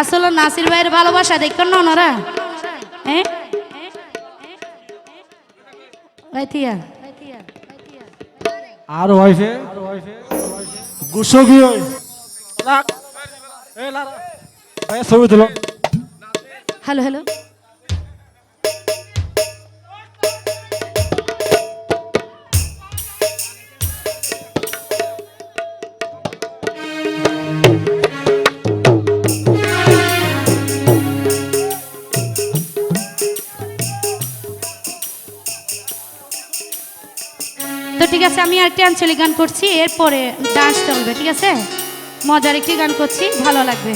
আসলে নাসির ভাইয়ের ভালোবাসা দেখবেন না ওনারা? হ্যাঁ আর হয়েছে? গুসো কি হয় হ্যালো হ্যালো। আছে, আমি আরেকটি আঞ্চলিক গান করছি, এরপরে ডান্স চলবে, ঠিক আছে? মজার একটি গান করছি, ভালো লাগবে।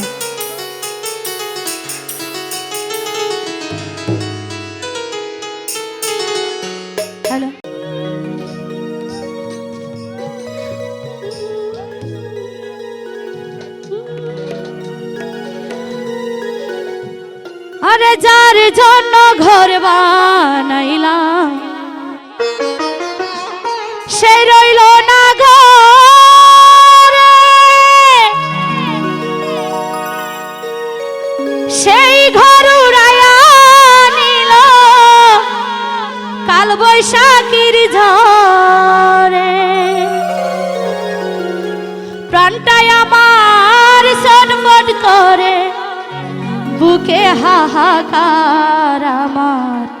আরে যার জন্য ঘর বানাইলাম সে রইল না সেই ঘর উড়াইয়া নিল কাল বৈশাখীর ঝরে। প্রাণটাই আমার সটফট করে, বুকে হাহাকার আমার।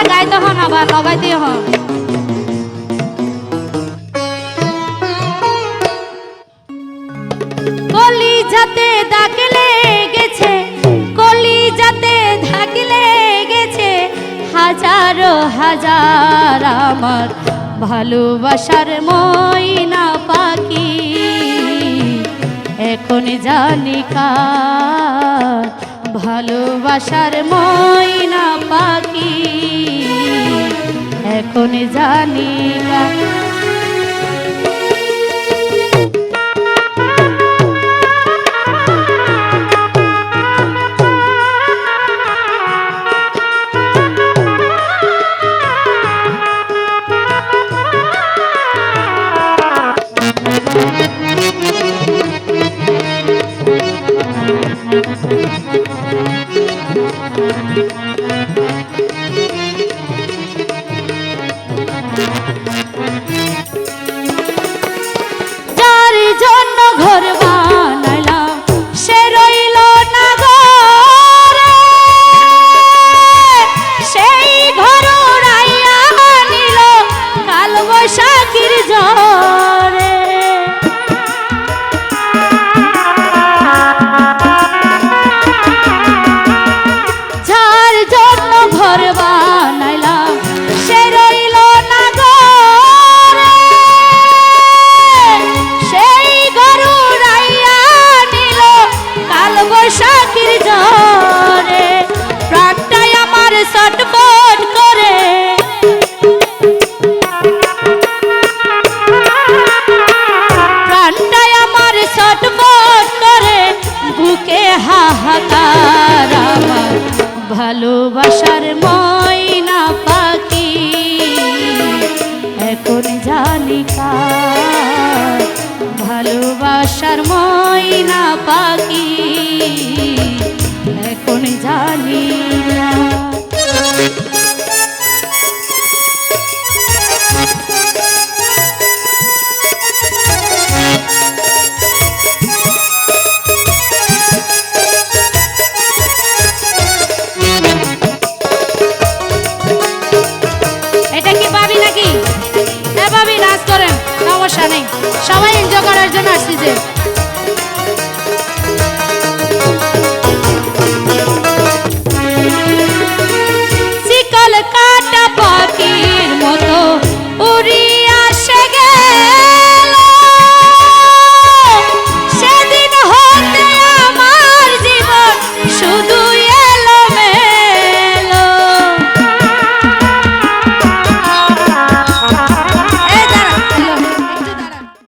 ওনারা গাইতে হন, আবার লগাইতে হন। কলি যাতে দাগ লেগেছে কলি যাতে দাগ লেগেছে, হাজারো হাজার আমার ভালোবাসার ময়না পাখি। এখন জানি কার ভালোবাসার ময়না পাখি। এখন জানি কার যার সটপট করে। প্রাণটাই আমার সটপট বুকে হাহাকার আমার ভালোবাসার ময়না পাখি। এখন জানি ভালোবাসার ময়না পাখি। এখন জানি না। সবাই